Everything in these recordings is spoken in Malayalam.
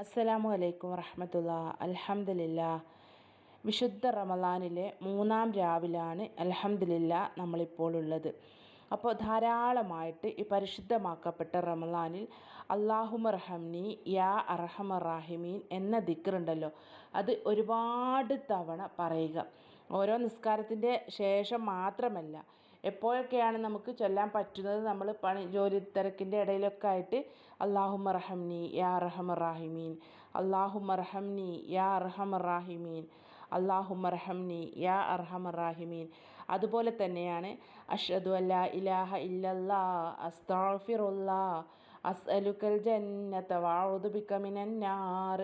അസ്സലാമു അലൈക്കും വറഹമത്തുള്ള. അലഹമില്ല വിശുദ്ധ റമലാനിലെ മൂന്നാം രാവിലാണ് അലഹമില്ല നമ്മളിപ്പോൾ ഉള്ളത്. അപ്പോൾ ധാരാളമായിട്ട് ഈ പരിശുദ്ധമാക്കപ്പെട്ട റമലാനിൽ അള്ളാഹുമ റഹംനി യാ അർഹമ റാഹിമീൻ എന്ന ദിക്കറുണ്ടല്ലോ അത് ഒരുപാട് തവണ പറയുക. ഓരോ നിസ്കാരത്തിന്റെ ശേഷം മാത്രമല്ല എപ്പോഴൊക്കെയാണ് നമുക്ക് ചൊല്ലാൻ പറ്റുന്നത്? നമ്മൾ പണി ജോലി തിരക്കിന്റെ ഇടയിലൊക്കെ ആയിട്ട് അള്ളാഹുമ റഹംനി യാ റഹമ റാഹിമീൻ. അള്ളാഹുമ റഹംനി യാ റഹമ റാഹിമീൻ. അള്ളാഹുമ റഹംനി യാ അർഹമ റാഹിമീൻ. അതുപോലെ തന്നെയാണ് അഷ്ഹദു അല്ലാ ഇലാഹ ഇല്ലല്ലാ അസ്താഫിറുല്ലാ അസ്അലുക്കൽ ജന്നത വഅഊദു ബിക മിനൻ നാർ.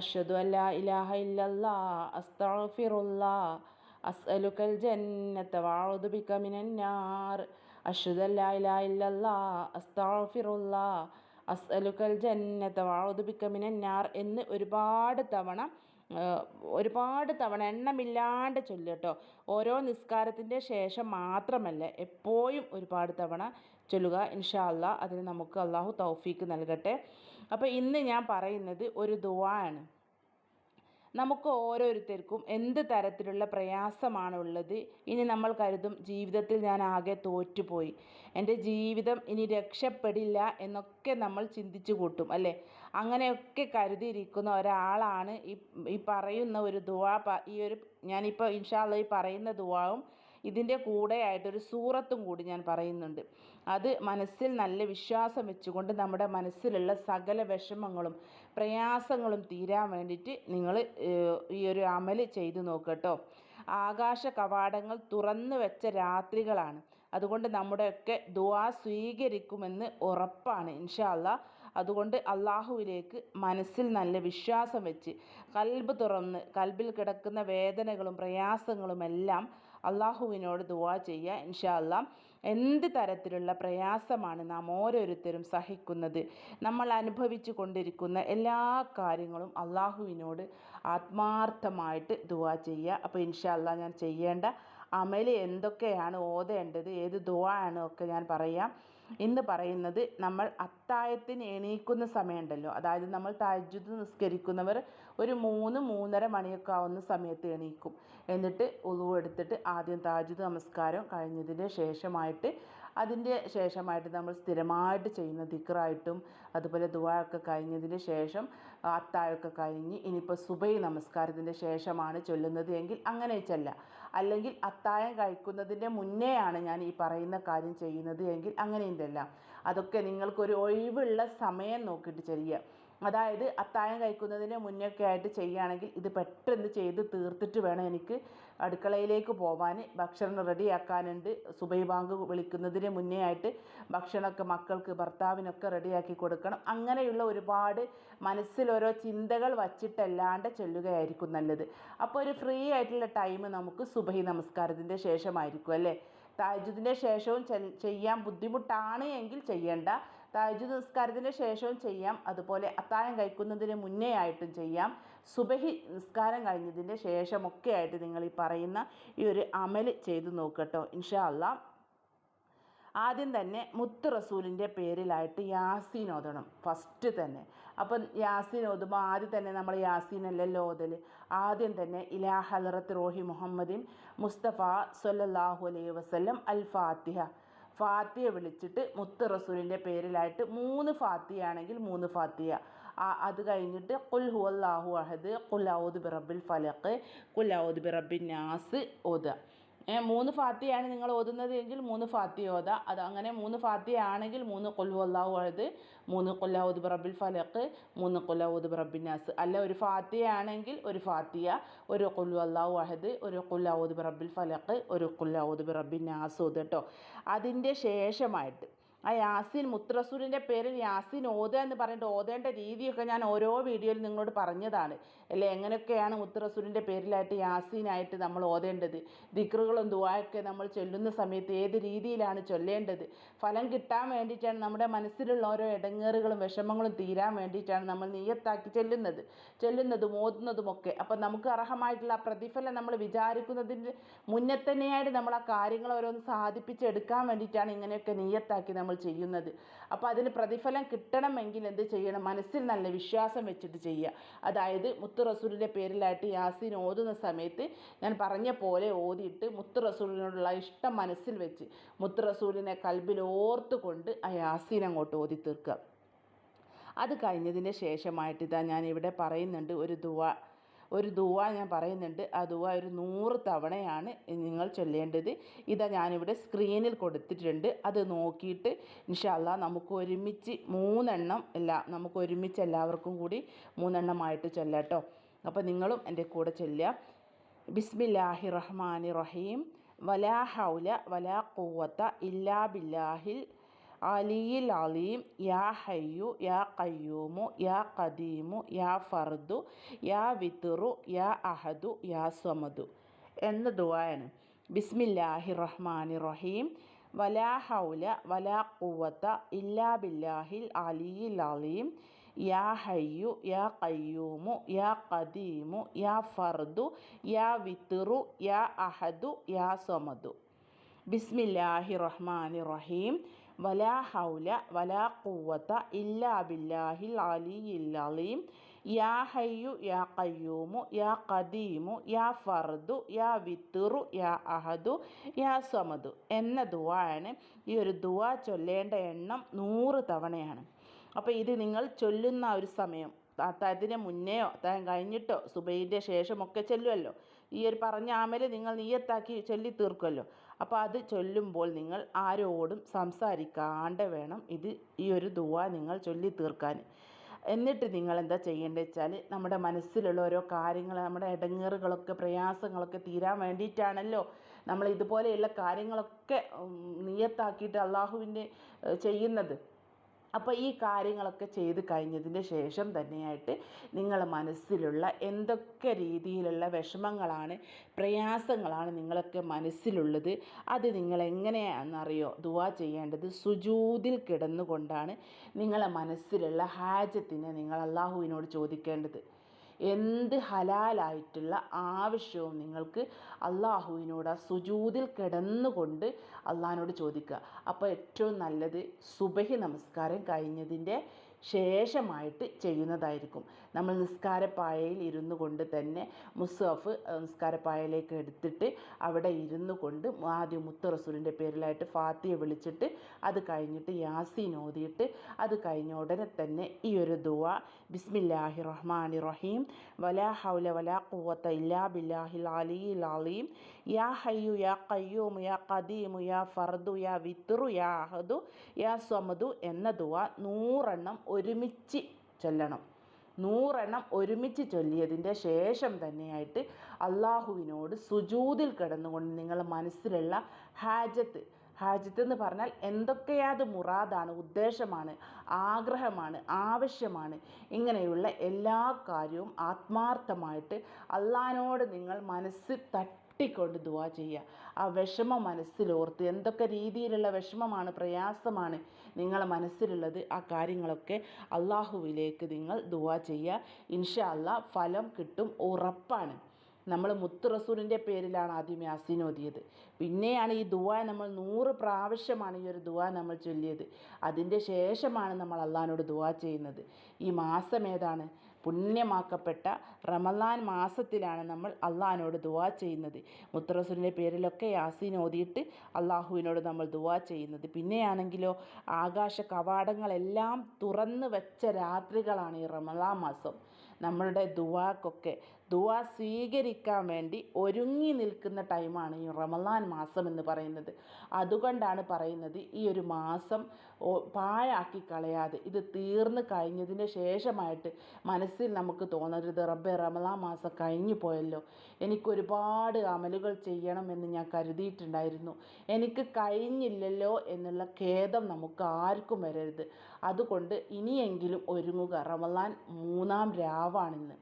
അഷ്ഹദു അല്ലാ ഇലാഹ ഇല്ലല്ലാ അസ്താഫിറുല്ലാ അസ്അലുക്കൽ ജന്നത വഅഊദു ബിക മിനൻ നാർ. അഷ്ഹദു അല്ലാ ഇലാഹ അസ്അലുക്കൽ ജന്നത വഅഊദു ബിക മിനൻ എന്ന് ഒരുപാട് തവണ ഒരുപാട് തവണ എണ്ണമില്ലാണ്ട് ചൊല്ലുക കേട്ടോ. ഓരോ നിസ്കാരത്തിന്റെ ശേഷം മാത്രമല്ല എപ്പോഴും ഒരുപാട് തവണ ചൊല്ലുക. ഇൻഷാ അല്ലാ അതിന് നമുക്ക് അള്ളാഹു തൗഫീക്ക് നൽകട്ടെ. അപ്പോൾ ഇന്ന് ഞാൻ പറയുന്നത് ഒരു ദുവാ നമുക്ക് ഓരോരുത്തർക്കും എന്ത് തരത്തിലുള്ള പ്രയാസമാണ് ഉള്ളത് ഇനി നമ്മൾ കരുതും ജീവിതത്തിൽ ഞാൻ ആകെ തോറ്റുപോയി. എന്റെ ജീവിതം ഇനി രക്ഷപ്പെടില്ല എന്നൊക്കെ നമ്മൾ ചിന്തിച്ചു കൂട്ടും അല്ലേ? അങ്ങനെയൊക്കെ കരുതിയിരിക്കുന്ന ഒരാളാണ് ഈ ഈ പറയുന്ന ഒരു ദുവാ ഈ ഒരു ഞാനിപ്പോൾ ഇൻഷാല്ല ഈ പറയുന്ന ദുവാവും ഇതിന്റെ കൂടെ ആയിട്ടൊരു സൂറത്തും കൂടി ഞാൻ പറയുന്നുണ്ട്. അത് മനസ്സിൽ നല്ല വിശ്വാസം വെച്ചുകൊണ്ട് നമ്മുടെ മനസ്സിലുള്ള സകല വിഷമങ്ങളും പ്രയാസങ്ങളും തീരാൻ വേണ്ടിയിട്ട് നിങ്ങൾ ഈ ഒരു അമൽ ചെയ്തു നോക്കട്ടോ. ആകാശ കവാടങ്ങൾ തുറന്നു വെച്ച രാത്രികളാണ്. അതുകൊണ്ട് നമ്മുടെയൊക്കെ ദുആ സ്വീകരിക്കുമെന്ന് ഉറപ്പാണ് ഇൻഷാ അള്ളാ. അതുകൊണ്ട് അള്ളാഹുവിലേക്ക് മനസ്സിൽ നല്ല വിശ്വാസം വെച്ച് കൽബ് തുറന്ന് കൽബിൽ കിടക്കുന്ന വേദനകളും പ്രയാസങ്ങളും എല്ലാം അള്ളാഹുവിനോട് ദുവാ ചെയ്യുക ഇൻഷാ അല്ലാ എന്ത് തരത്തിലുള്ള പ്രയാസമാണ് നാം ഓരോരുത്തരും സഹിക്കുന്നത്? നമ്മൾ അനുഭവിച്ചു കൊണ്ടിരിക്കുന്ന എല്ലാ കാര്യങ്ങളും അള്ളാഹുവിനോട് ആത്മാർത്ഥമായിട്ട് ദുവാ ചെയ്യുക. അപ്പോൾ ഇൻഷാ അല്ലാ ഞാൻ ചെയ്യേണ്ട അമൽ എന്തൊക്കെയാണ് ഓതേണ്ടത് ഏത് ദുവാ ആണ് ഒക്കെ ഞാൻ പറയാം. ഇന്ന് പറയുന്നത് നമ്മൾ അത്തായത്തിന് എണീക്കുന്ന സമയമുണ്ടല്ലോ. അതായത് നമ്മൾ തജ്ജുദ് നിസ്കരിക്കുന്നവർ ഒരു മൂന്ന് മൂന്നര മണിയൊക്കെ ആവുന്ന സമയത്ത് എണീക്കും. എന്നിട്ട് ഉളു എടുത്തിട്ട് ആദ്യം താജുദ് നമസ്കാരം കഴിഞ്ഞതിന് ശേഷമായിട്ട് അതിന്റെ ശേഷമായിട്ട് നമ്മൾ സ്ഥിരമായിട്ട് ചെയ്യുന്ന ദിക്റായിട്ടും അതുപോലെ ദുആ ഒക്കെ കഴിഞ്ഞതിന് ശേഷം അത്താഴമൊക്കെ കഴിഞ്ഞ് ഇനിയിപ്പോൾ സുബൈ നമസ്കാരത്തിന്റെ ശേഷമാണ് ചൊല്ലുന്നത് എങ്കിൽ അങ്ങനെ ചെല്ല അല്ലെങ്കിൽ അത്താഴം കഴിക്കുന്നതിന്റെ മുന്നേയാണ് ഞാൻ ഈ പറയുന്ന കാര്യം ചെയ്യുന്നത് എങ്കിൽ അങ്ങനെയും ചെല്ലാം അതൊക്കെ നിങ്ങൾക്കൊരു ഒഴിവുള്ള സമയം നോക്കിയിട്ട് ചെയ്യുക. അതായത് അത്താഴം കഴിക്കുന്നതിന് മുന്നൊക്കെ ആയിട്ട് ചെയ്യുകയാണെങ്കിൽ ഇത് പെട്ടെന്ന് ചെയ്ത് തീർത്തിട്ട് വേണം എനിക്ക് അടുക്കളയിലേക്ക് പോകാൻ ഭക്ഷണം റെഡിയാക്കാനുണ്ട്. സുബൈ ബാങ്ക് വിളിക്കുന്നതിന് മുന്നേ ആയിട്ട് ഭക്ഷണമൊക്കെ മക്കൾക്ക് ഭർത്താവിനൊക്കെ റെഡിയാക്കി കൊടുക്കണം. അങ്ങനെയുള്ള ഒരുപാട് മനസ്സിൽ ഓരോ ചിന്തകൾ വച്ചിട്ടല്ലാണ്ട് ചെല്ലുകയായിരിക്കും നല്ലത്. അപ്പോൾ ഒരു ഫ്രീ ആയിട്ടുള്ള ടൈം നമുക്ക് സുബഹി നമസ്കാരത്തിന്റെ ശേഷമായിരിക്കും അല്ലേ? താജുദിന്റെ ശേഷവും ചെയ്യാൻ ബുദ്ധിമുട്ടാണ് എങ്കിൽ ചെയ്യേണ്ട. താജുദ് നിസ്കാരത്തിന് ശേഷവും ചെയ്യാം. അതുപോലെ അത്താഴം കഴിക്കുന്നതിന് മുന്നേ ആയിട്ടും ചെയ്യാം. സുബഹി നിസ്കാരം കഴിഞ്ഞതിന്റെ ശേഷമൊക്കെ ആയിട്ട് നിങ്ങൾ ഈ പറയുന്ന ഈ ഒരു അമൽ ചെയ്തു നോക്കട്ടോ ഇൻഷാ അല്ലാ ആദ്യം തന്നെ മുത്ത് റസൂലിന്റെ പേരിലായിട്ട് യാസീൻ ഓതണം ഫസ്റ്റ് തന്നെ. അപ്പം യാസീൻ ഓതുമ്പോൾ ആദ്യം തന്നെ നമ്മൾ യാസീൻ അല്ലല്ലോ ഓതൽ ആദ്യം തന്നെ ഇലാ ഹലറത്ത് റോഹി മുഹമ്മദിൻ മുസ്തഫ സൊല്ലാഹു അലൈഹി വസല്ലം അൽ ഫാത്തിഹ. ഫാത്തിയ വിളിച്ചിട്ട് മുത്ത് റസൂലിന്റെ പേരിലായിട്ട് മൂന്ന് ഫാത്തിയ ആണെങ്കിൽ മൂന്ന് ഫാത്തിയ അത് കഴിഞ്ഞിട്ട് കുൽ ഹു അള്ളാഹു അഹദ് കുൽ ഔദ് ബിറബിൽ ഫലഖ് കുൽ ഔദ് ബിറബിൻ നാസ് ഓതുക മൂന്ന് ഫാത്തിയാണ് നിങ്ങൾ ഓതുന്നത് എങ്കിൽ മൂന്ന് ഫാത്തി ഓതാ. അത് അങ്ങനെ മൂന്ന് ഫാത്തി ആണെങ്കിൽ മൂന്ന് കൊല്ലു അള്ളാഹു അഴുത് മൂന്ന് കൊല്ലാവുദ് ബറബിൽ ഫലക്ക് മൂന്ന് കൊല്ലാവുദ് ബറബിൻ നാസ്. അല്ല ഒരു ഫാത്തിയാണെങ്കിൽ ഒരു ഫാത്തിയ ഒരു കൊല്ലു അള്ളാഹു അഹദ് ഒരു കൊല്ലാവുദ് ബറബിൽ ഫലക്ക് ഒരു കൊല്ലാവുദ് ബറബിൻ നാസ് ഓത് കേട്ടോ അതിന്റെ ശേഷമായിട്ട് ആ യാസീൻ മുത്രസൂരിന്റെ പേരിൽ യാസീൻ ഓതുക എന്ന് പറഞ്ഞിട്ട് ഓതേണ്ട രീതിയൊക്കെ ഞാൻ ഓരോ വീഡിയോയിൽ നിങ്ങളോട് പറഞ്ഞതാണ്. അല്ലേ? എങ്ങനെയൊക്കെയാണ് മുത്രസൂരിന്റെ പേരിലായിട്ട് യാസീനായിട്ട് നമ്മൾ ഓതേണ്ടത്? ദിക്റുകളും ദുവായൊക്കെ നമ്മൾ ചൊല്ലുന്ന സമയത്ത് ഏത് രീതിയിലാണ് ചൊല്ലേണ്ടത്? ഫലം കിട്ടാൻ വേണ്ടിയിട്ടാണ് നമ്മുടെ മനസ്സിലുള്ള ഓരോ ഇടങ്ങേറുകളും വിഷമങ്ങളും തീരാൻ വേണ്ടിയിട്ടാണ് നമ്മൾ നീയത്താക്കി ചെല്ലുന്നത്. ചെല്ലുന്നതും ഓതുന്നതും ഒക്കെ അപ്പം നമുക്ക് അർഹമായിട്ടുള്ള പ്രതിഫലം നമ്മൾ വിചാരിക്കുന്നതിന്റെ മുന്നേ തന്നെയായിട്ട് നമ്മൾ ആ കാര്യങ്ങൾ ഓരോന്ന് സാധിപ്പിച്ചെടുക്കാൻ വേണ്ടിയിട്ടാണ് ഇങ്ങനെയൊക്കെ നീയത്താക്കി നമ്മൾ ചെയ്യുന്നത്. അപ്പോൾ അതിന് പ്രതിഫലം കിട്ടണമെങ്കിൽ എന്ത് ചെയ്യണം? മനസ്സിൽ നല്ല വിശ്വാസം വെച്ചിട്ട് ചെയ്യുക. അതായത് മുത്തു റസൂലിന്റെ പേരിലായിട്ട് യാസീൻ ഓതുന്ന സമയത്ത് ഞാൻ പറഞ്ഞ പോലെ ഓതിയിട്ട് മുത്തു റസൂലിനോടുള്ള ഇഷ്ടം മനസ്സിൽ വെച്ച് മുത്തു റസൂലിനെ കൽബിൽ ഓർത്തുകൊണ്ട് ആ യാസീൻ അങ്ങോട്ട് ഓതി തീർക്കുക. അത് കഴിഞ്ഞതിന് ശേഷമായിട്ട് ഇതാ ഇവിടെ പറയുന്നുണ്ട് ഒരു ദുവ ഒരു ദുവ ഞാൻ പറയുന്നുണ്ട്. ആ ദുവ ഒരു നൂറ് തവണയാണ് നിങ്ങൾ ചൊല്ലേണ്ടത്. ഇതാ ഞാനിവിടെ സ്ക്രീനിൽ കൊടുത്തിട്ടുണ്ട്. അത് നോക്കിയിട്ട് ഇൻഷാല്ല നമുക്ക് ഒരുമിച്ച് മൂന്നെണ്ണം അല്ല നമുക്ക് ഒരുമിച്ച് എല്ലാവർക്കും കൂടി മൂന്നെണ്ണമായിട്ട് ചൊല്ലാട്ടോ. അപ്പോൾ നിങ്ങളും എന്റെ കൂടെ ചൊല്ലുക. ബിസ്മില്ലാഹി റഹ്മാനി റഹീം വലാ ഹൗല വലാ കൂവത്ത ഇല്ലാ ബില്ലാഹിൽ അലിയിൽ അലീം യാ ഹയ്യു യാ കയ്യൂമു യാ കദീമു യാ ഫർദു യാ വിത്തുറു യാ അഹദു യാ സമദു. എന്ന ദുആയാണ്. ബിസ്മില്ലാഹി റഹ്മാനി റഹീം വലാ ഹൗല വലാ ഖുവത ഇല്ലാ ബില്ലാഹിൽ അലിയിൽ അലീം യാ ഹയ്യു യാ കയ്യൂമു യാ കദീമു യാ ഫർദു യാ വിത്തുറു യാ അഹദു യാ സമദു. ബിസ്മില്ലാഹി റഹ്മാനി റഹീം വലാ ഹൗല വലാ ഖുവത ഇല്ലാ ബില്ലാഹിൽ അലിയിൽ അലീം യാ ഹയ്യു യാ കയ്യൂമു യാ ഖദീമു യാ ഫർദു യാ വിത്തുറു യാ അഹദു യാ സമദു എന്ന ദുവാണ് ഈ ഒരു ദുവ ചൊല്ലേണ്ട എണ്ണം നൂറ് തവണയാണ്. അപ്പോൾ ഇത് നിങ്ങൾ ചൊല്ലുന്ന ഒരു സമയം അതിന് മുന്നെയോ അതായത് കഴിഞ്ഞിട്ടോ സുബൈന്റെ ശേഷമൊക്കെ ചൊല്ലുമല്ലോ ഈ ഒരു പറഞ്ഞ ആമൽ നിങ്ങൾ നീയത്താക്കി ചൊല്ലി തീർക്കുമല്ലോ അപ്പോൾ അത് ചൊല്ലുമ്പോൾ നിങ്ങൾ ആരോടും സംസാരിക്കാണ്ട് വേണം ഇത് ഈ ഒരു ദുവ നിങ്ങൾ ചൊല്ലി തീർക്കാൻ. എന്നിട്ട് നിങ്ങൾ എന്താ ചെയ്യേണ്ടത് വെച്ചാൽ നമ്മുടെ മനസ്സിലുള്ള ഓരോ കാര്യങ്ങൾ നമ്മുടെ ഇടങ്ങേറുകളൊക്കെ പ്രയാസങ്ങളൊക്കെ തീരാൻ വേണ്ടിയിട്ടാണല്ലോ നമ്മൾ ഇതുപോലെയുള്ള കാര്യങ്ങളൊക്കെ നിയത്താക്കിയിട്ട് അള്ളാഹുവിന്റെ ചെയ്യുന്നത്. അപ്പോൾ ഈ കാര്യങ്ങളൊക്കെ ചെയ്ത് കഴിഞ്ഞതിന് ശേഷം തന്നെയായിട്ട് നിങ്ങളെ മനസ്സിലുള്ള എന്തൊക്കെ രീതിയിലുള്ള വിഷമങ്ങളാണ് പ്രയാസങ്ങളാണ് നിങ്ങളൊക്കെ മനസ്സിലുള്ളത് അത് നിങ്ങൾ എങ്ങനെയാണെന്നറിയോ ദുവാ ചെയ്യേണ്ടത് സുജൂതിൽ കിടന്നുകൊണ്ടാണ് നിങ്ങളെ മനസ്സിലുള്ള ഹാജത്തിനെ നിങ്ങൾ അള്ളാഹുവിനോട് ചോദിക്കേണ്ടത്. എന്ത് ഹലാലായിട്ടുള്ള ആവശ്യവും നിങ്ങൾക്ക് അള്ളാഹുവിനോട് ആ സുജൂതിൽ കിടന്നുകൊണ്ട് അള്ളാഹിനോട് ചോദിക്കുക. അപ്പോൾ ഏറ്റവും നല്ലത് സുബഹി നമസ്കാരം കഴിഞ്ഞതിന്റെ ശേഷമായിട്ട് ചെയ്യുന്നതായിരിക്കും. നമ്മൾ നിസ്കാരപ്പായയിൽ ഇരുന്നു കൊണ്ട് തന്നെ മുസഫ് നിസ്കാരപ്പായയിലേക്ക് എടുത്തിട്ട് അവിടെ ഇരുന്നു കൊണ്ട് ആദ്യം മുത്ത റസൂലിന്റെ പേരിലായിട്ട് ഫാത്തിയെ വിളിച്ചിട്ട് അത് കഴിഞ്ഞിട്ട് യാസീൻ ഓതിയിട്ട് അത് കഴിഞ്ഞ ഉടനെ തന്നെ ഈ ഒരു ദുവ ബിസ്മില്ലാഹി റഹ്മാനി റഹീം വലാ ഹൗല വലാ ഖുവത്ത ഇല്ലാ ബില്ലാഹിൽ അലിയിൽ അലീം യാ ഹയ്യു യാ കയ്യൂമു യാ ഖദീമു യാ ഫർദു യാ വിത്രു യാ അഹദു യാ സ്വമദു എന്ന ദുവ നൂറെണ്ണം ഒരുമിച്ച് ചൊല്ലണം. നൂറെണ്ണം ഒരുമിച്ച് ചൊല്ലിയതിന്റെ ശേഷം തന്നെയായിട്ട് അള്ളാഹുവിനോട് സുജൂതിൽ കിടന്നുകൊണ്ട് നിങ്ങൾ മനസ്സിലുള്ള ഹാജത്ത് ഹാജത്ത് എന്ന് പറഞ്ഞാൽ എന്തൊക്കെയാത് മുറാദാണ് ഉദ്ദേശമാണ് ആഗ്രഹമാണ് ആവശ്യമാണ് ഇങ്ങനെയുള്ള എല്ലാ കാര്യവും ആത്മാർത്ഥമായിട്ട് അള്ളഹാനോട് നിങ്ങൾ മനസ്സ് തട്ടി തട്ടിക്കൊണ്ട് ദുവാ ചെയ്യുക. ആ വിഷമം മനസ്സിലോർത്ത് എന്തൊക്കെ രീതിയിലുള്ള വിഷമമാണ് പ്രയാസമാണ് നിങ്ങളെ മനസ്സിലുള്ളത് ആ കാര്യങ്ങളൊക്കെ അള്ളാഹുവിലേക്ക് നിങ്ങൾ ദുവാ ചെയ്യുക. ഇൻഷാ ഫലം കിട്ടും ഉറപ്പാണ്. നമ്മൾ മുത്ത് റസൂലിന്റെ പേരിലാണ് ആദ്യം യാസീൻ ഓതിയത്. പിന്നെയാണ് ഈ ദുവ നമ്മൾ നൂറ് പ്രാവശ്യമാണ് ഈ ഒരു ദുവ നമ്മൾ ചൊല്ലിയത്. അതിന്റെ ശേഷമാണ് നമ്മൾ അള്ളഹാനോട് ദുവ ചെയ്യുന്നത്. ഈ മാസം ഏതാണ്? പുണ്യമാക്കപ്പെട്ട റമദാൻ മാസത്തിലാണ് നമ്മൾ അള്ളഹാനോട് ദുവാ ചെയ്യുന്നത്. മുത്തറസുലിന്റെ പേരിലൊക്കെ യാസീൻ ഓതിയിട്ട് അള്ളാഹുവിനോട് നമ്മൾ ദുവാ ചെയ്യുന്നത്. പിന്നെയാണെങ്കിലോ ആകാശ കവാടങ്ങളെല്ലാം തുറന്നു വെച്ച രാത്രികളാണ് ഈ റമദാൻ മാസം. നമ്മളുടെ ദുവാക്കൊക്കെ ദുവാ സ്വീകരിക്കാൻ വേണ്ടി ഒരുങ്ങി നിൽക്കുന്ന ടൈമാണ് ഈ റമലാൻ മാസം എന്ന് പറയുന്നത്. അതുകൊണ്ടാണ് പറയുന്നത് ഈ ഒരു മാസം പാഴാക്കി കളയാതെ ഇത് തീർന്നു കഴിഞ്ഞതിന് ശേഷമായിട്ട് മനസ്സിൽ നമുക്ക് തോന്നരുത് റബ്ബെ റമലാൻ മാസം കഴിഞ്ഞു പോയല്ലോ. എനിക്കൊരുപാട് അമലുകൾ ചെയ്യണമെന്ന് ഞാൻ കരുതിയിട്ടുണ്ടായിരുന്നു. എനിക്ക് കഴിഞ്ഞില്ലല്ലോ എന്നുള്ള ഖേദം നമുക്ക് ആർക്കും വരരുത്. അതുകൊണ്ട് ഇനിയെങ്കിലും ഒരുങ്ങുക. റമലാൻ മൂന്നാം രാവാണിന്ന്.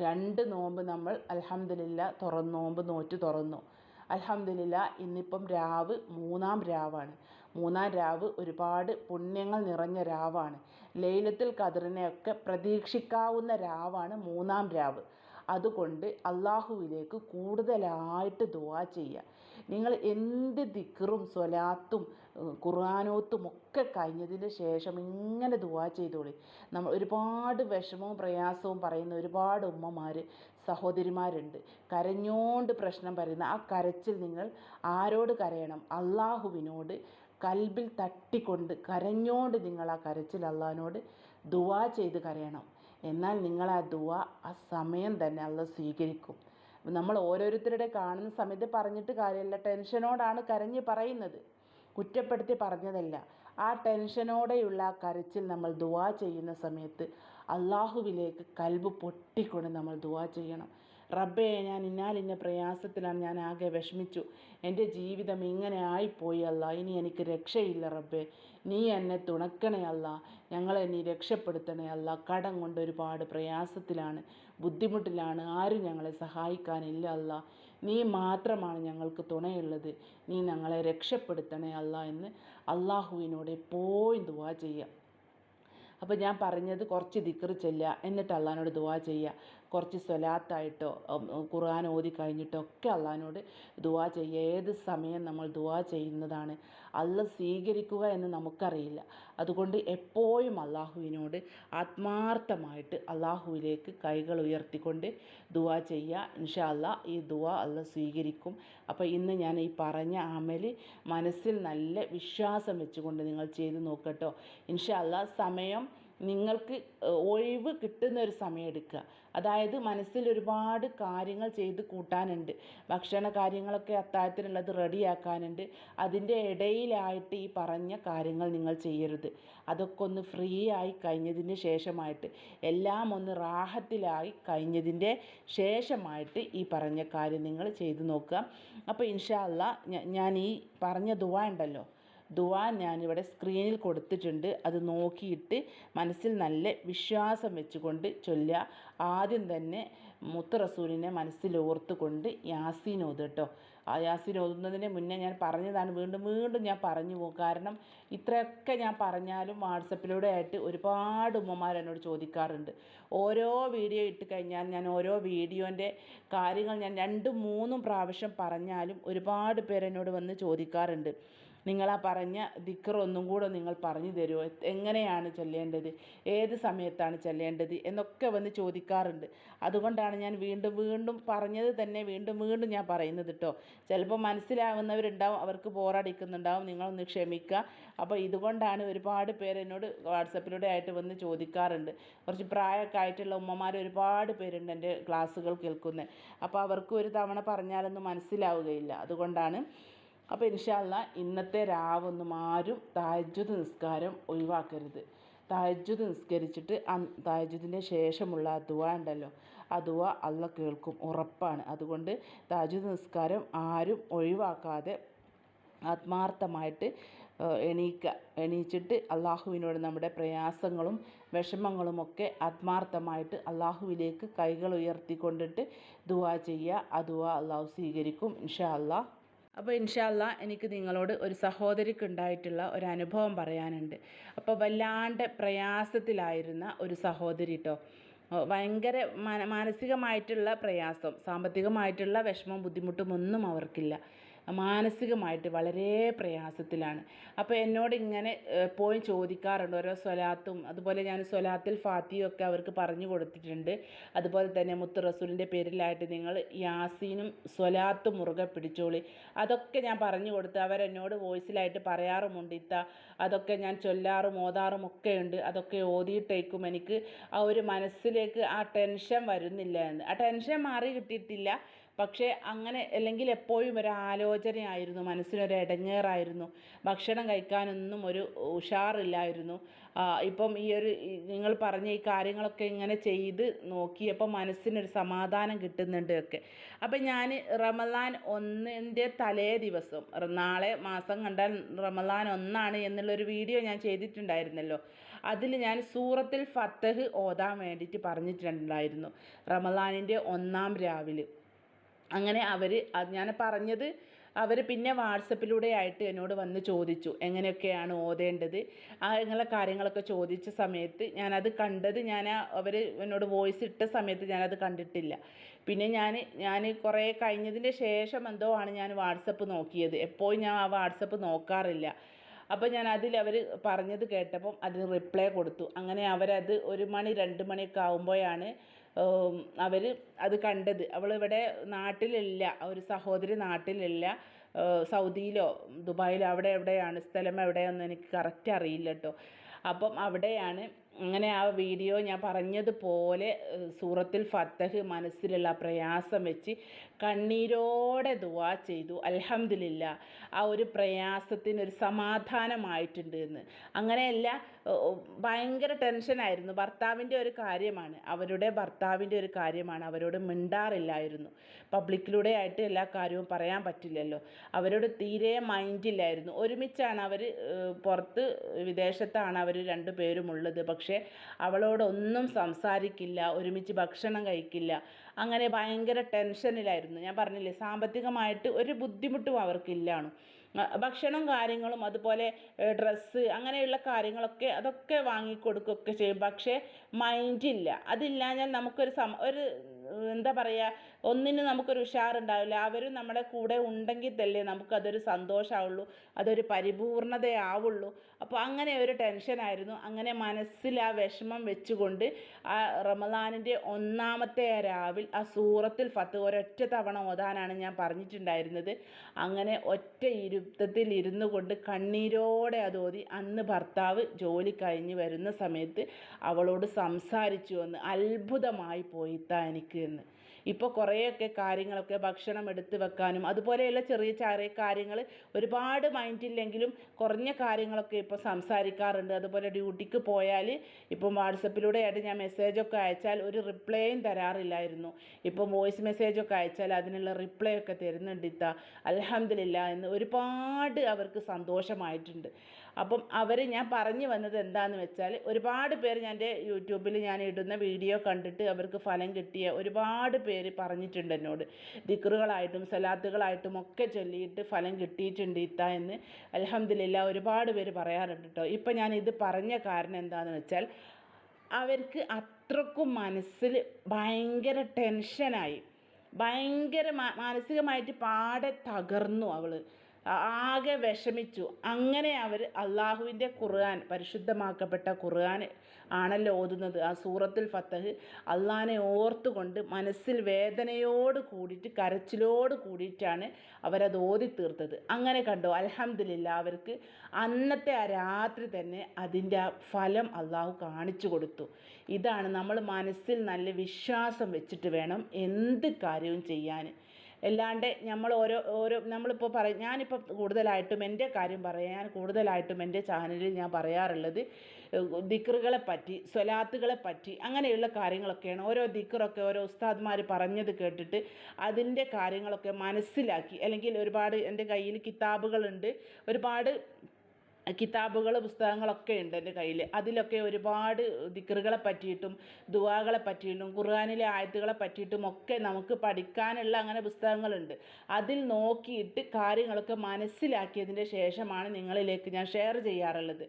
രണ്ട് നോമ്പ് നമ്മൾ അൽഹംദുലില്ല തുറന്നു നോമ്പ് നോറ്റ് തുറന്നു. അൽഹംദുലില്ല ഇന്നിപ്പം രാവ് മൂന്നാം രാവാണ്. മൂന്നാം രാവ് ഒരുപാട് പുണ്യങ്ങൾ നിറഞ്ഞ രാവാണ്. ലൈലത്തിൽ കതിറിനെയൊക്കെ പ്രതീക്ഷിക്കാവുന്ന രാവാണ് മൂന്നാം രാവ്. അതുകൊണ്ട് അള്ളാഹുവിലേക്ക് കൂടുതലായിട്ട് ദുവാ ചെയ്യുക. നിങ്ങൾ എന്ത് ദിക്റും സ്വലാത്തും ഖുർആാനോത്തും ഒക്കെ കഴിഞ്ഞതിന് ശേഷം ഇങ്ങനെ ദുവാ ചെയ്തോളി. നമ്മൾ ഒരുപാട് വിഷമവും പ്രയാസവും പറയുന്ന ഒരുപാട് ഉമ്മമാർ സഹോദരിമാരുണ്ട്. കരഞ്ഞോണ്ട് പ്രശ്നം പറയുന്ന ആ കരച്ചിൽ നിങ്ങൾ ആരോട് കരയണം? അള്ളാഹുവിനോട് കൽബിൽ തട്ടിക്കൊണ്ട് കരഞ്ഞോണ്ട് നിങ്ങൾ ആ കരച്ചിൽ അള്ളാഹിനോട് ദുവാ ചെയ്ത് കരയണം. എന്നാൽ നിങ്ങൾ ആ ദുവാ ആ സമയം തന്നെ അള്ള സ്വീകരിക്കും. നമ്മൾ ഓരോരുത്തരുടെ കാണുന്ന സമയത്ത് പറഞ്ഞിട്ട് കാര്യമില്ല. ടെൻഷനോടാണ് കരഞ്ഞ് പറയുന്നത്. കുറ്റപ്പെടുത്തി പറഞ്ഞതല്ല. ആ ടെൻഷനോടെയുള്ള ആ കരച്ചിൽ നമ്മൾ ദുവാ ചെയ്യുന്ന സമയത്ത് അള്ളാഹുവിലേക്ക് കൽബ് പൊട്ടിക്കൊണ്ട് നമ്മൾ ദുവാ ചെയ്യണം. റബ്ബേ ഞാൻ ഇന്നാലിന്ന പ്രയാസത്തിലാണ്. ഞാൻ ആകെ വിഷമിച്ചു. എന്റെ ജീവിതം ഇങ്ങനെ ആയിപ്പോയി അല്ല. ഇനി എനിക്ക് രക്ഷയില്ല റബ്ബേ. നീ എന്നെ തുണക്കണേ അല്ല. ഞങ്ങളെ നീ രക്ഷപ്പെടുത്തണേ അല്ല. കടം കൊണ്ട് ഒരുപാട് പ്രയാസത്തിലാണ്. ബുദ്ധിമുട്ടിലാണ്. ആരും ഞങ്ങളെ സഹായിക്കാനില്ല അല്ല. നീ മാത്രമാണ് ഞങ്ങൾക്ക് തുണയുള്ളത്. നീ ഞങ്ങളെ രക്ഷപ്പെടുത്തണേ അല്ല എന്ന് അള്ളാഹുവിനോട് എപ്പോഴും ദുവാ ചെയ്യുക. അപ്പോൾ ഞാൻ പറഞ്ഞത് കുറച്ച് ദിക്കറ് ചെല്ലുക എന്നിട്ട് അള്ളഹാനോട് ദുവാ ചെയ്യുക. കുറച്ച് സ്വലാത്തായിട്ടോ ഖുർആൻ ഓതി കഴിഞ്ഞിട്ടോ ഒക്കെ അള്ളഹാനോട് ദുവാ ചെയ്യുക. ഏത് സമയം നമ്മൾ ദുവാ ചെയ്യുന്നതാണ് അല്ല സ്വീകരിക്കുക എന്ന് നമുക്കറിയില്ല. അതുകൊണ്ട് എപ്പോഴും അള്ളാഹുവിനോട് ആത്മാർത്ഥമായിട്ട് അള്ളാഹുവിലേക്ക് കൈകൾ ഉയർത്തിക്കൊണ്ട് ദുവാ ചെയ്യുക. ഇൻഷാ അല്ലാ ഈ ദുവാ അല്ല സ്വീകരിക്കും. അപ്പോൾ ഇന്ന് ഞാൻ ഈ പറഞ്ഞ അമൽ മനസ്സിൽ നല്ല വിശ്വാസം വെച്ചുകൊണ്ട് നിങ്ങൾ ചെയ്ത് നോക്കട്ടോ. ഇൻഷാ അല്ലാ സമയം നിങ്ങൾക്ക് ഒഴിവ് കിട്ടുന്ന ഒരു സമയം എടുക്കുക. അതായത് മനസ്സിൽ ഒരുപാട് കാര്യങ്ങൾ ചെയ്ത് കൂട്ടാനുണ്ട്. ഭക്ഷണ കാര്യങ്ങളൊക്കെ അത്താഴത്തിനുള്ളത് റെഡിയാക്കാനുണ്ട്. അതിന്റെ ഇടയിലായിട്ട് ഈ പറഞ്ഞ കാര്യങ്ങൾ നിങ്ങൾ ചെയ്യരുത്. അതൊക്കെ ഒന്ന് ഫ്രീ ആയി കഴിഞ്ഞതിന് ശേഷമായിട്ട് എല്ലാം ഒന്ന് റാഹത്തിലായി കഴിഞ്ഞതിന്റെ ശേഷമായിട്ട് ഈ പറഞ്ഞ കാര്യം നിങ്ങൾ ചെയ്തു നോക്കുക. അപ്പോൾ ഇൻഷാ അല്ലാ ഞാൻ ഈ പറഞ്ഞ ദുവ ഉണ്ടല്ലോ. ദുആ ഞാനിവിടെ സ്ക്രീനിൽ കൊടുത്തിട്ടുണ്ട്. അത് നോക്കിയിട്ട് മനസ്സിൽ നല്ല വിശ്വാസം വെച്ചുകൊണ്ട് ചൊല്ലുക. ആദ്യം തന്നെ മുത്ത് റസൂലിനെ മനസ്സിൽ ഓർത്തുകൊണ്ട് യാസീൻ ഓതട്ടോ ആ യാസീൻ ഓതുന്നതിന് മുന്നേ ഞാൻ പറഞ്ഞതാണ്. വീണ്ടും വീണ്ടും ഞാൻ പറഞ്ഞു പോകും. കാരണം ഇത്രയൊക്കെ ഞാൻ പറഞ്ഞാലും വാട്സപ്പിലൂടെ ആയിട്ട് ഒരുപാട് ഉമ്മമാർ എന്നോട് ചോദിക്കാറുണ്ട്. ഓരോ വീഡിയോ ഇട്ട് കഴിഞ്ഞാൽ ഞാൻ ഓരോ വീഡിയോന്റെ കാര്യങ്ങൾ ഞാൻ രണ്ടും മൂന്നും പ്രാവശ്യം പറഞ്ഞാലും ഒരുപാട് പേരെന്നോട് വന്ന് ചോദിക്കാറുണ്ട്. നിങ്ങൾ ആ പറഞ്ഞ ദിക്ർ ഒന്നും കൂടെ നിങ്ങൾ പറഞ്ഞു തരുമോ? എങ്ങനെയാണ് ചൊല്ലേണ്ടത്? ഏത് സമയത്താണ് ചൊല്ലേണ്ടത്? എന്നൊക്കെ വന്ന് ചോദിക്കാറുണ്ട്. അതുകൊണ്ടാണ് ഞാൻ വീണ്ടും വീണ്ടും പറഞ്ഞത് തന്നെ വീണ്ടും വീണ്ടും ഞാൻ പറയുന്നത് കേട്ടോ ചിലപ്പോൾ മനസ്സിലാവുന്നവരുണ്ടാവും അവർക്ക് ബോറടിക്കുന്നുണ്ടാവും നിങ്ങളൊന്ന് ക്ഷമിക്കുക അപ്പോൾ ഇതുകൊണ്ടാണ് ഒരുപാട് പേര് എന്നോട് വാട്സപ്പിലൂടെ ആയിട്ട് വന്ന് ചോദിക്കാറുണ്ട്. കുറച്ച് പ്രായമൊക്കെ ആയിട്ടുള്ള ഉമ്മമാർ ഒരുപാട് പേരുണ്ട് എന്റെ ക്ലാസ്സുകൾ കേൾക്കുന്നത് അപ്പോൾ അവർക്ക് ഒരു തവണ പറഞ്ഞാലൊന്നും മനസ്സിലാവുകയില്ല. അതുകൊണ്ടാണ് അപ്പോൾ ഇൻഷാല്ല ഇന്നത്തെ രാവൊന്നും ആരും തഹജ്ജുദ് നിസ്കാരം ഒഴിവാക്കരുത്. തഹജ്ജുദ് നിസ്കരിച്ചിട്ട് തഹജ്ജുദിന്റെ ശേഷമുള്ള ആ ഉണ്ടല്ലോ ആ ദുവ അള്ള കേൾക്കും ഉറപ്പാണ്. അതുകൊണ്ട് തഹജ്ജുദ് നിസ്കാരം ആരും ഒഴിവാക്കാതെ ആത്മാർത്ഥമായിട്ട് എണീക്ക എണീച്ചിട്ട് അള്ളാഹുവിനോട് നമ്മുടെ പ്രയാസങ്ങളും വിഷമങ്ങളുമൊക്കെ ആത്മാർത്ഥമായിട്ട് അള്ളാഹുവിലേക്ക് കൈകൾ ഉയർത്തിക്കൊണ്ടിട്ട് ദുവാ ചെയ്യുക. ആ ദുവാ അള്ളാഹു സ്വീകരിക്കും ഇൻഷാ അള്ളാഹ് അപ്പോൾ ഇൻഷാല്ല എനിക്ക് നിങ്ങളോട് ഒരു സഹോദരിക്ക് ഉണ്ടായിട്ടുള്ള ഒരു അനുഭവം പറയാനുണ്ട്. അപ്പോൾ വല്ലാണ്ട് പ്രയാസത്തിലായിരുന്ന ഒരു സഹോദരി കേട്ടോ ഭയങ്കര മാനസികമായിട്ടുള്ള പ്രയാസം സാമ്പത്തികമായിട്ടുള്ള വിഷമം ബുദ്ധിമുട്ടും ഒന്നും അവർക്കില്ല. മാനസികമായിട്ട് വളരെ പ്രയാസത്തിലാണ്. അപ്പോൾ എന്നോട് ഇങ്ങനെ എപ്പോഴും ചോദിക്കാറുണ്ട്. ഓരോ സ്വലാത്തും അതുപോലെ ഞാൻ സ്വലാത്തിൽ ഫാത്തിയും ഫാത്തിയൊക്കെ അവർക്ക് പറഞ്ഞു കൊടുത്തിട്ടുണ്ട്. അതുപോലെ തന്നെ മുത്ത് റസൂലിന്റെ പേരിലായിട്ട് നിങ്ങൾ യാസീനും സ്വലാത്തും മുറുകെ പിടിച്ചോളി. അതൊക്കെ ഞാൻ പറഞ്ഞു കൊടുത്ത് അവരെന്നോട് വോയിസിലായിട്ട് പറയാറുമുണ്ട് ഇത്ത അതൊക്കെ ഞാൻ ചൊല്ലാറും ഓതാറും ഒക്കെ ഉണ്ട്. അതൊക്കെ ഓതിയിട്ടേക്കും. എനിക്ക് ആ ഒരു മനസ്സിലേക്ക് ആ ടെൻഷൻ വരുന്നില്ല എന്ന്. ആ ടെൻഷൻ മാറി കിട്ടിയിട്ടില്ല. പക്ഷേ അങ്ങനെ അല്ലെങ്കിൽ എപ്പോഴും ഒരു ആലോചനയായിരുന്നു മനസ്സിനൊരു ഇടങ്ങേറായിരുന്നു ഭക്ഷണം കഴിക്കാനൊന്നും ഒരു ഉഷാറില്ലായിരുന്നു. ഇപ്പം ഈ ഒരു നിങ്ങൾ പറഞ്ഞ ഈ കാര്യങ്ങളൊക്കെ ഇങ്ങനെ ചെയ്ത് നോക്കിയപ്പോൾ മനസ്സിനൊരു സമാധാനം കിട്ടുന്നുണ്ട് ഒക്കെ. അപ്പം ഞാൻ റമദാൻ ഒന്നിന്റെ തലേ ദിവസം നാളെ മാസം കണ്ടാൽ റമദാൻ ഒന്നാണ് എന്നുള്ളൊരു വീഡിയോ ഞാൻ ചെയ്തിട്ടുണ്ടായിരുന്നല്ലോ. അതിൽ ഞാൻ സൂറത്തിൽ ഫത്തഹ് ഓതാൻ വേണ്ടിയിട്ട് പറഞ്ഞിട്ടുണ്ടായിരുന്നു. റമദാനിന്റെ ഒന്നാം രാവിലെ. അങ്ങനെ അവർ ഞാൻ പറഞ്ഞത് അവർ പിന്നെ വാട്സപ്പിലൂടെ ആയിട്ട് എന്നോട് വന്ന് ചോദിച്ചു എങ്ങനെയൊക്കെയാണ് ഓതേണ്ടത്? അങ്ങനെയുള്ള കാര്യങ്ങളൊക്കെ ചോദിച്ച സമയത്ത് ഞാനത് കണ്ടത് ഞാൻ അവർ എന്നോട് വോയിസ് ഇട്ട സമയത്ത് ഞാനത് കണ്ടിട്ടില്ല. പിന്നെ ഞാൻ ഞാൻ കുറേ കഴിഞ്ഞതിന്റെ ശേഷം എന്തോ ആണ് ഞാൻ വാട്സപ്പ് നോക്കിയത്. എപ്പോഴും ഞാൻ ആ വാട്സപ്പ് നോക്കാറില്ല. അപ്പോൾ ഞാൻ അതിൽ അവർ പറഞ്ഞത് കേട്ടപ്പം അതിന് റിപ്ലൈ കൊടുത്തു. അങ്ങനെ അവരത് ഒരു മണി രണ്ട് മണിയൊക്കെ ആകുമ്പോഴാണ് അവർ അത് കണ്ടത്. അവളിവിടെ നാട്ടിലില്ല ഒരു സഹോദരി നാട്ടിലില്ല. സൗദിയിലോ ദുബായിലോ അവിടെ എവിടെയാണ് സ്ഥലം എവിടെയാണെന്ന് എനിക്ക് കറക്റ്റ് അറിയില്ല കേട്ടോ അപ്പം അവിടെയാണ് അങ്ങനെ ആ വീഡിയോ ഞാൻ പറഞ്ഞതുപോലെ സൂറത്തിൽ ഫത്തഹ് മനസ്സിലുള്ള പ്രയാസം വെച്ച് കണ്ണീരോടെ ദുവാ ചെയ്തു. അൽഹംദുലില്ലാ ആ ഒരു പ്രയാസത്തിന് ഒരു സമാധാനമായിട്ടുണ്ട് എന്ന്. അങ്ങനെയല്ല ഭയങ്കര ടെൻഷനായിരുന്നു ഭർത്താവിന്റെ ഒരു കാര്യമാണ്. അവരുടെ ഭർത്താവിന്റെ ഒരു കാര്യമാണ്. അവരോട് മിണ്ടാറില്ലായിരുന്നു. പബ്ലിക്കിലൂടെ ആയിട്ട് എല്ലാ കാര്യവും പറയാൻ പറ്റില്ലല്ലോ. അവരോട് തീരെ മൈൻഡില്ലായിരുന്നു ഒരുമിച്ചാണ് അവർ പുറത്ത് വിദേശത്താണ് അവർ രണ്ടുപേരും ഉള്ളത്. പക്ഷേ അവളോടൊന്നും സംസാരിക്കില്ല ഒരുമിച്ച് ഭക്ഷണം കഴിക്കില്ല. അങ്ങനെ ഭയങ്കര ടെൻഷനിലായിരുന്നു. ഞാൻ പറഞ്ഞില്ലേ സാമ്പത്തികമായിട്ട് ഒരു ബുദ്ധിമുട്ടും അവർക്കില്ലാണ്. ഭക്ഷണം കാര്യങ്ങളും അതുപോലെ ഡ്രസ്സ് അങ്ങനെയുള്ള കാര്യങ്ങളൊക്കെ അതൊക്കെ വാങ്ങിക്കൊടുക്കുകയൊക്കെ ചെയ്യും. പക്ഷേ മൈൻഡില്ല. അതില്ലാഞ്ഞാൽ നമുക്കൊരു സം ഒരു എന്താ പറയുക ഒന്നിനും നമുക്കൊരു ഉഷാറുണ്ടാവില്ല. അവരും നമ്മുടെ കൂടെ ഉണ്ടെങ്കിൽ തന്നെ നമുക്കതൊരു സന്തോഷമാവുള്ളൂ അതൊരു പരിപൂർണതയാവുള്ളൂ. അപ്പോൾ അങ്ങനെ ഒരു ടെൻഷനായിരുന്നു. അങ്ങനെ മനസ്സിൽ ആ വിഷമം വെച്ചുകൊണ്ട് ആ റമദാനിന്റെ ഒന്നാമത്തെ രാവിൽ ആ സൂറത്തിൽ ഫത്ത് ഒരൊറ്റ തവണ ഓതാനാണ് ഞാൻ പറഞ്ഞിട്ടുണ്ടായിരുന്നത്. അങ്ങനെ ഒറ്റ ഇരുത്തത്തിൽ ഇരുന്നു കൊണ്ട് കണ്ണീരോടെ അത് ഓതി. അന്ന് ഭർത്താവ് ജോലി കഴിഞ്ഞ് വരുന്ന സമയത്ത് അവളോട് സംസാരിച്ചു എന്ന് അത്ഭുതമായി പോയിത്താ എനിക്ക് എന്ന്. ഇപ്പോൾ കുറേയൊക്കെ കാര്യങ്ങളൊക്കെ ഭക്ഷണം എടുത്ത് വെക്കാനും അതുപോലെയുള്ള ചെറിയ ചെറിയ കാര്യങ്ങൾ ഒരുപാട് മൈൻഡില്ലെങ്കിലും കുറഞ്ഞ കാര്യങ്ങളൊക്കെ ഇപ്പോൾ സംസാരിക്കാറുണ്ട്. അതുപോലെ ഡ്യൂട്ടിക്ക് പോയാൽ ഇപ്പം വാട്സപ്പിലൂടെ ആയിട്ട് ഞാൻ മെസ്സേജൊക്കെ അയച്ചാൽ ഒരു റിപ്ലൈയും തരാറില്ലായിരുന്നു. ഇപ്പം വോയിസ് മെസ്സേജൊക്കെ അയച്ചാൽ അതിനുള്ള റിപ്ലൈ ഒക്കെ തരുന്നുണ്ട് ഇത്ത. അലഹമില്ല എന്ന് ഒരുപാട് അവർക്ക് സന്തോഷമായിട്ടുണ്ട്. അപ്പം അവർ ഞാൻ പറഞ്ഞു വന്നത് എന്താണെന്ന് വെച്ചാൽ ഒരുപാട് പേര് ഞാൻ എന്റെ യൂട്യൂബിൽ ഞാൻ ഇടുന്ന വീഡിയോ കണ്ടിട്ട് അവർക്ക് ഫലം കിട്ടിയ ഒരുപാട് പേര് പറഞ്ഞിട്ടുണ്ട് എന്നോട്. ദിക്റുകളായിട്ടും സലാത്തുകളായിട്ടും ഒക്കെ ചൊല്ലിയിട്ട് ഫലം കിട്ടിയിട്ടുണ്ട് ഇത്ത എന്ന്. അലഹമില്ല ഒരുപാട് പേര് പറയാറുണ്ട് കേട്ടോ ഇപ്പം ഞാൻ ഇത് പറഞ്ഞ കാരണം എന്താണെന്ന് വെച്ചാൽ അവർക്ക് അത്രക്കും മനസ്സിൽ ഭയങ്കര ടെൻഷനായി. ഭയങ്കര മാനസികമായിട്ട് പാടെ തകർന്നു അവൾ ആകെ വിഷമിച്ചു. അങ്ങനെ അവർ അള്ളാഹുവിന്റെ ഖുർആൻ പരിശുദ്ധമാക്കപ്പെട്ട ഖുർആൻ ആണല്ലോ ഓതുന്നത്. ആ സൂറത്തുൽ ഫത്തഹ് അള്ളാഹിനെ ഓർത്തുകൊണ്ട് മനസ്സിൽ വേദനയോട് കൂടിയിട്ട് കരച്ചിലോട് കൂടിയിട്ടാണ് അവരത് ഓതി തീർത്തത് അങ്ങനെ കണ്ടു അലഹമില്ല അവർക്ക് അന്നത്തെ ആ രാത്രി തന്നെ അതിന്റെ ആ ഫലം അള്ളാഹു കാണിച്ചു കൊടുത്തു. ഇതാണ് നമ്മൾ മനസ്സിൽ നല്ല വിശ്വാസം വെച്ചിട്ട് വേണം എന്ത് കാര്യവും ചെയ്യാൻ. അല്ലാണ്ട് നമ്മൾ ഓരോ ഓരോ നമ്മളിപ്പോൾ പറയും ഞാനിപ്പോൾ കൂടുതലായിട്ടും എന്റെ കാര്യം പറയാം. ഞാൻ കൂടുതലായിട്ടും എന്റെ ചാനലിൽ ഞാൻ പറയാറുള്ളത് ദിക്റുകളെ പറ്റി സ്വലാത്തുകളെ പറ്റി അങ്ങനെയുള്ള കാര്യങ്ങളൊക്കെയാണ്. ഓരോ ദിക്റൊക്കെ ഓരോ ഉസ്താദ്മാർ പറഞ്ഞത് കേട്ടിട്ട് അതിന്റെ കാര്യങ്ങളൊക്കെ മനസ്സിലാക്കി. അല്ലെങ്കിൽ ഒരുപാട് എന്റെ കയ്യിൽ കിതാബുകളുണ്ട്. ഒരുപാട് കിതാബുകൾ പുസ്തകങ്ങളൊക്കെ ഉണ്ട് എന്റെ കയ്യിൽ. അതിലൊക്കെ ഒരുപാട് ദിക്റുകളെ പറ്റിയിട്ടും ദുആകളെ പറ്റിയിട്ടും ഖുർആനിലെ ആയത്തുകളെ പറ്റിയിട്ടും ഒക്കെ നമുക്ക് പഠിക്കാനുള്ള അങ്ങനെ പുസ്തകങ്ങളുണ്ട്. അതിൽ നോക്കിയിട്ട് കാര്യങ്ങളൊക്കെ മനസ്സിലാക്കിയതിന്റെ ശേഷമാണ് നിങ്ങളിലേക്ക് ഞാൻ ഷെയർ ചെയ്യാറുള്ളത്.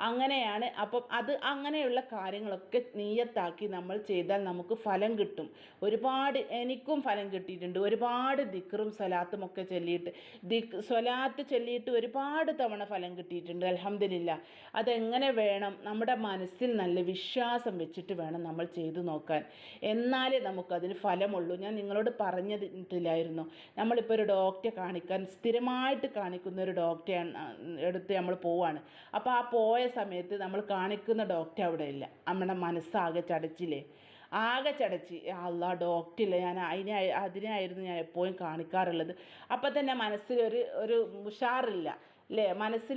അങ്ങനെയാണ്. അപ്പം അത് അങ്ങനെയുള്ള കാര്യങ്ങളൊക്കെ നീയത്താക്കി നമ്മൾ ചെയ്താൽ നമുക്ക് ഫലം കിട്ടും. ഒരുപാട് എനിക്കും ഫലം കിട്ടിയിട്ടുണ്ട്. ഒരുപാട് ദിക്റും സ്വലാത്തും ഒക്കെ ചൊല്ലിയിട്ട് ദിക് സ്വലാത്ത് ചൊല്ലിയിട്ട് ഒരുപാട് തവണ ഫലം കിട്ടിയിട്ടുണ്ട്. അലഹമില്ല അതെങ്ങനെ വേണം? നമ്മുടെ മനസ്സിൽ നല്ല വിശ്വാസം വെച്ചിട്ട് വേണം നമ്മൾ ചെയ്തു നോക്കാൻ. എന്നാലേ നമുക്കതിന് ഫലമുള്ളൂ. ഞാൻ നിങ്ങളോട് പറഞ്ഞിട്ടില്ലായിരുന്നു. നമ്മളിപ്പോൾ ഒരു ഡോക്ടറെ കാണിക്കാൻ സ്ഥിരമായിട്ട് കാണിക്കുന്ന ഒരു ഡോക്ടറെ എടുത്ത് നമ്മൾ പോവാണ്. അപ്പോൾ ആ പോയ സമയത്ത് നമ്മൾ കാണിക്കുന്ന ഡോക്ടർ അവിടെ ഇല്ല. നമ്മുടെ മനസ്സാകെ ചടച്ചില്ലേ? ആകെ ചടച്ച്. അല്ല ഡോക്ടറില്ല ഞാൻ അതിനെ അതിനായിരുന്നു ഞാൻ എപ്പോഴും കാണിക്കാറുള്ളത്. അപ്പം തന്നെ മനസ്സിലൊരു ഒരു ഉഷാറില്ല. അല്ലേ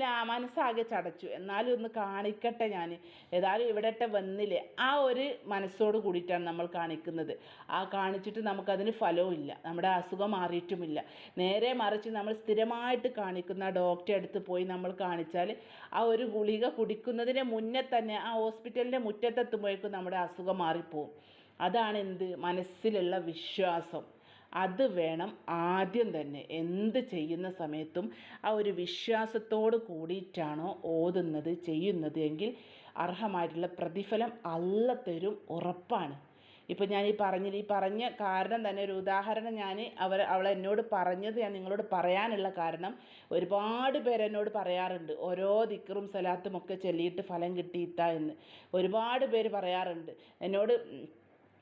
ആ മനസ്സാകെ ചടച്ചു. എന്നാലും ഒന്ന് കാണിക്കട്ടെ ഞാൻ ഏതായാലും ഇവിടെട്ടെ വന്നില്ലേ? ആ ഒരു മനസ്സോട് കൂടിയിട്ടാണ് നമ്മൾ കാണിക്കുന്നത്. ആ കാണിച്ചിട്ട് നമുക്കതിന് ഫലവും ഇല്ല. നമ്മുടെ അസുഖം മാറിയിട്ടുമില്ല. നേരെ മറിച്ച് നമ്മൾ സ്ഥിരമായിട്ട് കാണിക്കുന്ന ഡോക്ടറെ അടുത്ത് പോയി നമ്മൾ കാണിച്ചാൽ ആ ഒരു ഗുളിക കുടിക്കുന്നതിന് മുന്നേ തന്നെ ആ ഹോസ്പിറ്റലിന്റെ മുറ്റത്തെത്തുമ്പോഴേക്കും നമ്മുടെ അസുഖം മാറിപ്പോവും. അതാണ് എന്ത്? മനസ്സിലുള്ള വിശ്വാസം. അത് വേണം ആദ്യം തന്നെ. എന്ത് ചെയ്യുന്ന സമയത്തും ആ ഒരു വിശ്വാസത്തോട് കൂടിയിട്ടാണോ ഓതുന്നത് ചെയ്യുന്നത് എങ്കിൽ അർഹമായിട്ടുള്ള പ്രതിഫലം അല്ല തരും ഉറപ്പാണ്. ഇപ്പോൾ ഞാൻ ഈ പറഞ്ഞില്ല ഈ പറഞ്ഞ കാരണം തന്നെ ഒരു ഉദാഹരണം ഞാൻ അവർ അവൾ എന്നോട് പറഞ്ഞത് ഞാൻ നിങ്ങളോട് പറയാനുള്ള കാരണം ഒരുപാട് പേര് എന്നോട് പറയാറുണ്ട്. ഓരോ ദിക്കറും സലാത്തും ഒക്കെ ചൊല്ലിയിട്ട് ഫലം കിട്ടിയിത്ത എന്ന്. ഒരുപാട് പേര് പറയാറുണ്ട്. എന്നോട്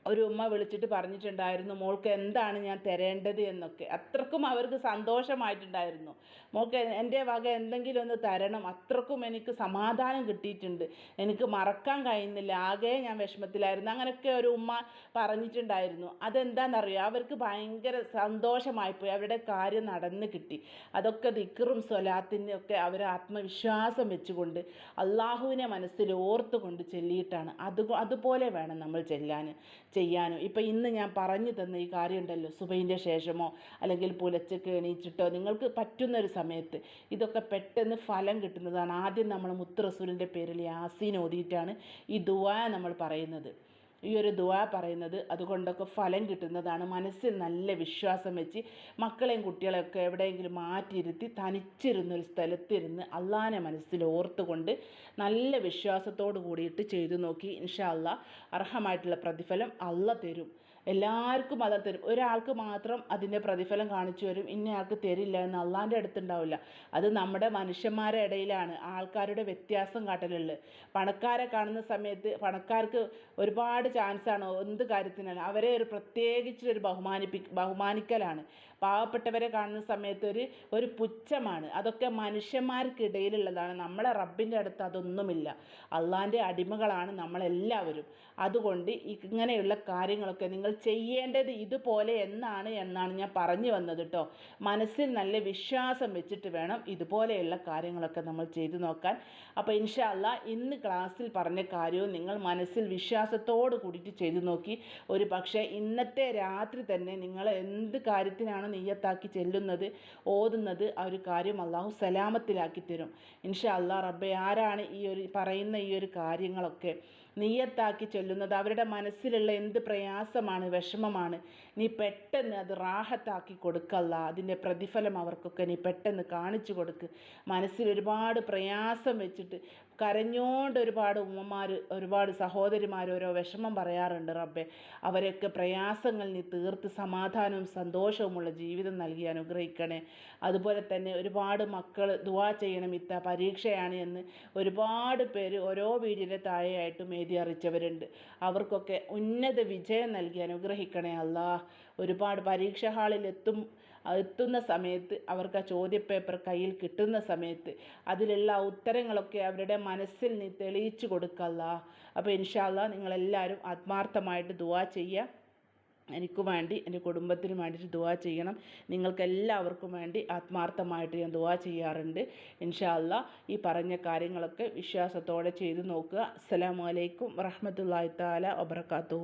ഒരു ഉമ്മ വിളിച്ചിട്ട് പറഞ്ഞിട്ടുണ്ടായിരുന്നു മോൾക്ക് എന്താണ് ഞാൻ തരേണ്ടത് എന്നൊക്കെ. അത്രക്കും അവർക്ക് സന്തോഷമായിട്ടുണ്ടായിരുന്നു. മോൾക്ക് എന്റെ വക എന്തെങ്കിലും ഒന്ന് തരണം. അത്രക്കും എനിക്ക് സമാധാനം കിട്ടിയിട്ടുണ്ട്. എനിക്ക് മറക്കാൻ കഴിയുന്നില്ല. ആകെ ഞാൻ വിഷമത്തിലായിരുന്നു. അങ്ങനെയൊക്കെ ഒരു ഉമ്മ പറഞ്ഞിട്ടുണ്ടായിരുന്നു. അതെന്താണെന്നറിയോ അവർക്ക് ഭയങ്കര സന്തോഷമായിപ്പോയി. അവരുടെ കാര്യം നടന്ന് കിട്ടി. അതൊക്കെ ദിക്കറും സ്വലാത്തിന്റെ ഒക്കെ അവർ ആത്മവിശ്വാസം വെച്ചുകൊണ്ട് അള്ളാഹുവിനെ മനസ്സിൽ ഓർത്തുകൊണ്ട് ചെല്ലിയിട്ടാണ്. അത് അതുപോലെ വേണം നമ്മൾ ചെല്ലാൻ. ചെയ്യാനും? ഇപ്പം ഇന്ന് ഞാൻ പറഞ്ഞു തന്ന ഈ കാര്യമുണ്ടല്ലോ സുബൈന്റെ ശേഷമോ അല്ലെങ്കിൽ പുലച്ചക്ക് എണീച്ചിട്ടോ നിങ്ങൾക്ക് പറ്റുന്ന ഒരു സമയത്ത് ഇതൊക്കെ പെട്ടെന്ന് ഫലം കിട്ടുന്നതാണ്. ആദ്യം നമ്മൾ മുത്ത് റസൂലിന്റെ പേരിൽ യാസീൻ ഓതിയിട്ടാണ് ഈ ദുവാ നമ്മൾ പറയുന്നത്. ഈ ഒരു ദുആ പറയുന്നത് അതുകൊണ്ടൊക്കെ ഫലം കിട്ടുന്നതാണ്. മനസ്സിൽ നല്ല വിശ്വാസം വെച്ച് മക്കളെയും കുട്ടികളെയൊക്കെ എവിടെയെങ്കിലും മാറ്റിയിരുത്തി തനിച്ചിരുന്നൊരു സ്ഥലത്തിരുന്ന് അള്ളാനെ മനസ്സിൽ ഓർത്തുകൊണ്ട് നല്ല വിശ്വാസത്തോട് കൂടിയിട്ട് ചെയ്തു നോക്കി. ഇൻഷാ അള്ളാ അർഹമായിട്ടുള്ള പ്രതിഫലം അള്ള തരും. എല്ലാവർക്കും അത് തരും. ഒരാൾക്ക് മാത്രം അതിന്റെ പ്രതിഫലം കാണിച്ചു വരും ഇന്നയാൾക്ക് തരില്ല എന്ന് അള്ളാന്റെ അടുത്തുണ്ടാവില്ല. അത് നമ്മുടെ മനുഷ്യന്മാരുടെ ഇടയിലാണ് ആൾക്കാരുടെ വ്യത്യാസം കാട്ടലുള്ളത്. പണക്കാരെ കാണുന്ന സമയത്ത് പണക്കാർക്ക് ഒരുപാട് ചാൻസാണ് എന്ത് കാര്യത്തിനാണ് അവരെ ഒരു പ്രത്യേകിച്ച് ഒരു ബഹുമാനിപ്പി ബഹുമാനിക്കലാണ്. പാവപ്പെട്ടവരെ കാണുന്ന സമയത്ത് ഒരു ഒരു പുച്ഛമാണ്. അതൊക്കെ മനുഷ്യന്മാർക്കിടയിലുള്ളതാണ്. നമ്മളെ റബ്ബിന്റെ അടുത്ത് അതൊന്നുമില്ല. അള്ളാന്റെ അടിമകളാണ് നമ്മളെല്ലാവരും. അതുകൊണ്ട് ഇങ്ങനെയുള്ള കാര്യങ്ങളൊക്കെ നിങ്ങൾ ചെയ്യേണ്ടത് ഇതുപോലെ എന്നാണ് എന്നാണ് ഞാൻ പറഞ്ഞു വന്നത് കേട്ടോ മനസ്സിൽ നല്ല വിശ്വാസം വെച്ചിട്ട് വേണം ഇതുപോലെയുള്ള കാര്യങ്ങളൊക്കെ നമ്മൾ ചെയ്തു നോക്കാൻ. അപ്പോൾ ഇൻഷാല്ല ഇന്ന് ക്ലാസ്സിൽ പറഞ്ഞ കാര്യവും നിങ്ങൾ മനസ്സിൽ വിശ്വാസത്തോട് കൂടിയിട്ട് ചെയ്തു നോക്കി. ഒരു പക്ഷേ ഇന്നത്തെ രാത്രി തന്നെ നിങ്ങൾ എന്ത് കാര്യത്തിനാണ് നെയ്യത്താക്കി ചെല്ലുന്നത് ഓതുന്നത് ആ ഒരു കാര്യം അള്ളാഹു സലാമത്തിലാക്കി തരും. ഇൻഷാ അള്ളാഹ് റബ്ബെ ആരാണ് ഈ ഒരു പറയുന്ന ഈ ഒരു കാര്യങ്ങളൊക്കെ നീയത്താക്കി ചെല്ലുന്നത്? അവരുടെ മനസ്സിലുള്ള എന്ത് പ്രയാസമാണ് വിഷമമാണ്? നീ പെട്ടെന്ന് അത് റാഹത്താക്കി കൊടുക്കല്ല. അതിന്റെ പ്രതിഫലം അവർക്കൊക്കെ നീ പെട്ടെന്ന് കാണിച്ചു കൊടുക്ക്. മനസ്സിൽ ഒരുപാട് പ്രയാസം വെച്ചിട്ട് കരഞ്ഞോണ്ട് ഒരുപാട് ഉമ്മമാർ ഒരുപാട് സഹോദരിമാർ ഓരോ വിഷമം പറയാറുണ്ട് റബ്ബെ. അവരൊക്കെ പ്രയാസങ്ങൾ നീ തീർത്ത് സമാധാനവും സന്തോഷവുമുള്ള ജീവിതം നൽകി അനുഗ്രഹിക്കണേ. അതുപോലെ തന്നെ ഒരുപാട് മക്കൾ ദുവാ ചെയ്യണം ഇത്ത പരീക്ഷയാണ് എന്ന് ഒരുപാട് പേര് ഓരോ വീടിന്റെ താഴെയായിട്ടും എഴുതി അറിയിച്ചവരുണ്ട്. അവർക്കൊക്കെ ഉന്നത വിജയം നൽകി അനുഗ്രഹിക്കണേ അല്ലാ ഒരുപാട് പരീക്ഷ ഹാളിൽ എത്തും എത്തുന്ന സമയത്ത് അവർക്ക് ആ ചോദ്യപേപ്പർ കയ്യിൽ കിട്ടുന്ന സമയത്ത് അതിലുള്ള ഉത്തരങ്ങളൊക്കെ അവരുടെ മനസ്സിൽ നീ തെളിയിച്ചു കൊടുക്കല്ല അപ്പോൾ ഇൻഷാല്ല നിങ്ങളെല്ലാവരും ആത്മാർത്ഥമായിട്ട് ദുവാ ചെയ്യുക. എനിക്ക് വേണ്ടി എന്റെ കുടുംബത്തിന് വേണ്ടിയിട്ട് ദുവാ ചെയ്യണം. നിങ്ങൾക്ക് എല്ലാവർക്കും വേണ്ടി ആത്മാർത്ഥമായിട്ട് ഞാൻ ദുവാ ചെയ്യാറുണ്ട്. ഇൻഷാ ഈ പറഞ്ഞ കാര്യങ്ങളൊക്കെ വിശ്വാസത്തോടെ ചെയ്തു നോക്കുക. അസ്സലാമു അലൈക്കും വറഹമത്തല്ലാഹി താല വബർക്കാത്തു